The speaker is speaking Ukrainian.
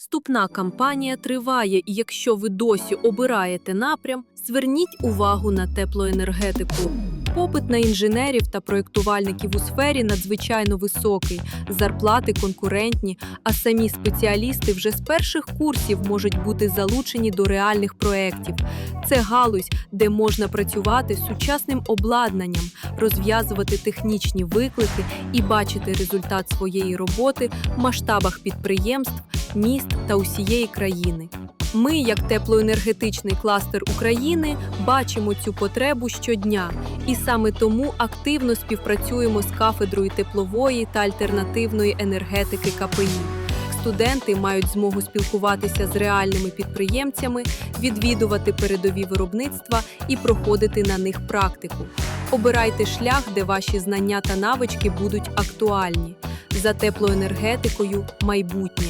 Вступна кампанія триває, і якщо ви досі обираєте напрям, зверніть увагу на теплоенергетику. Попит на інженерів та проєктувальників у сфері надзвичайно високий, зарплати конкурентні, а самі спеціалісти вже з перших курсів можуть бути залучені до реальних проєктів. Це галузь, де можна працювати з сучасним обладнанням, розв'язувати технічні виклики і бачити результат своєї роботи в масштабах підприємств, міст та усієї країни. Ми, як теплоенергетичний кластер України, бачимо цю потребу щодня, і саме тому активно співпрацюємо з кафедрою теплової та альтернативної енергетики КПІ. Студенти мають змогу спілкуватися з реальними підприємцями, відвідувати передові виробництва і проходити на них практику. Обирайте шлях, де ваші знання та навички будуть актуальні. За теплоенергетикою майбутнє.